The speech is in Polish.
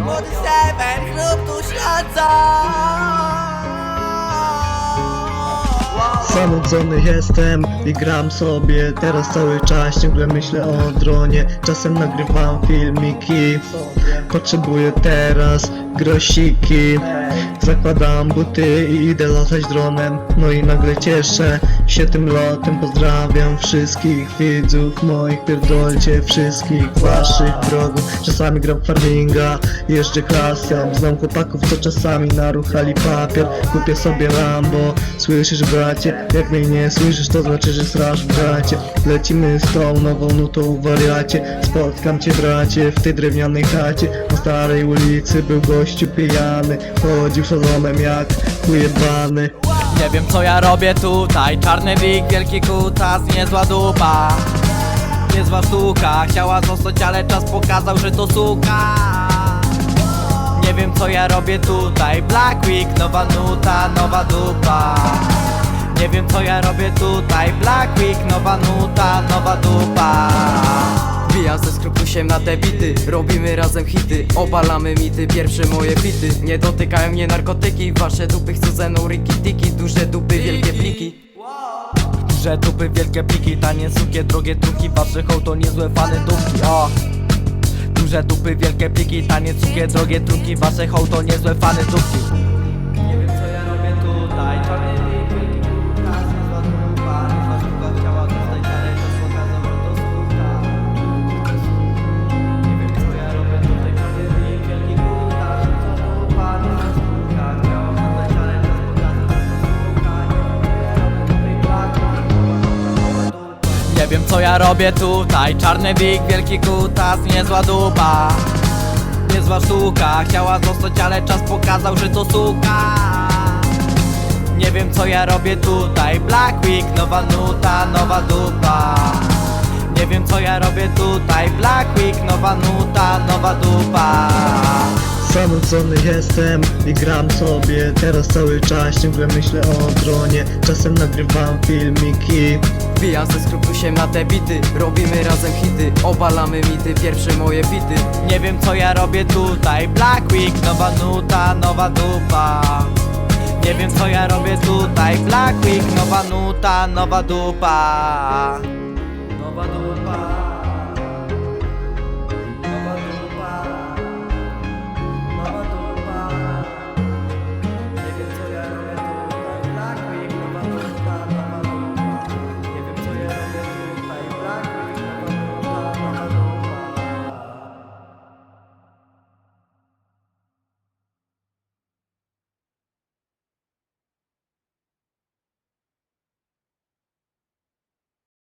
und selben Club du Schlanzer. Zanudzony jestem i gram sobie Teraz cały czas. Ciągle myślę o dronie Czasem nagrywam filmiki. Potrzebuję teraz grosiki. Zakładam buty i idę latać dronem. No i nagle cieszę się tym lotem. Pozdrawiam wszystkich widzów moich. Pierdolcie wszystkich waszych wrogów. Czasami gram farminga, jeżdżę klasem Znam chłopaków co czasami naruchali papier. Kupię sobie Lambo, słyszysz bracie? Jak mnie nie słyszysz to znaczy, że straż w bracie Lecimy z tą nową nutą wariacie. Spotkam cię bracie w tej drewnianej chacie. Na starej ulicy był gościu pijany. Chodził szalonem jak ujebany. Nie wiem co ja robię tutaj. Czarny wik, wielki kutas, niezła dupa. Niezła sztuka. Chciała zostać, ale czas pokazał, że to suka. Nie wiem co ja robię tutaj. Black Week, nowa nuta, nowa dupa Nie wiem co ja robię tutaj. Black Week, nowa nuta, nowa dupa. Wbijam ze skrukusiem na te bity. Robimy razem hity, obalamy mity Pierwsze moje bity Nie dotykają mnie narkotyki. Wasze dupy chcą ze mną riki tiki. Duże dupy, wielkie pliki. Duże dupy, wielkie pliki, tanie sukie, drogie truki. Wasze hołd to niezłe fany dupki, o. Duże dupy, wielkie pliki, tanie sukie, drogie truki. Wasze hołd to niezłe fany dupki Nie wiem co ja robię tutaj. Czarny wiem co ja robię tutaj. Czarny wik, wielki kutas, niezła dupa. Niezła sztuka Chciała zostać, ale czas pokazał, że to suka. Nie wiem co ja robię tutaj. Black Week, nowa nuta, nowa dupa. Nie wiem co ja robię tutaj. Black Week, nowa nuta, nowa dupa Zanudzony jestem i gram sobie Teraz cały czas. Ciągle myślę o dronie Czasem nagrywam filmiki. Wbijam ze skrukusiem na te bity. Robimy razem hity, obalamy mity. Pierwsze moje bity. Nie wiem co ja robię tutaj. Black Week, nowa nuta, nowa dupa. Nie wiem co ja robię tutaj. Black Week, nowa nuta, nowa dupa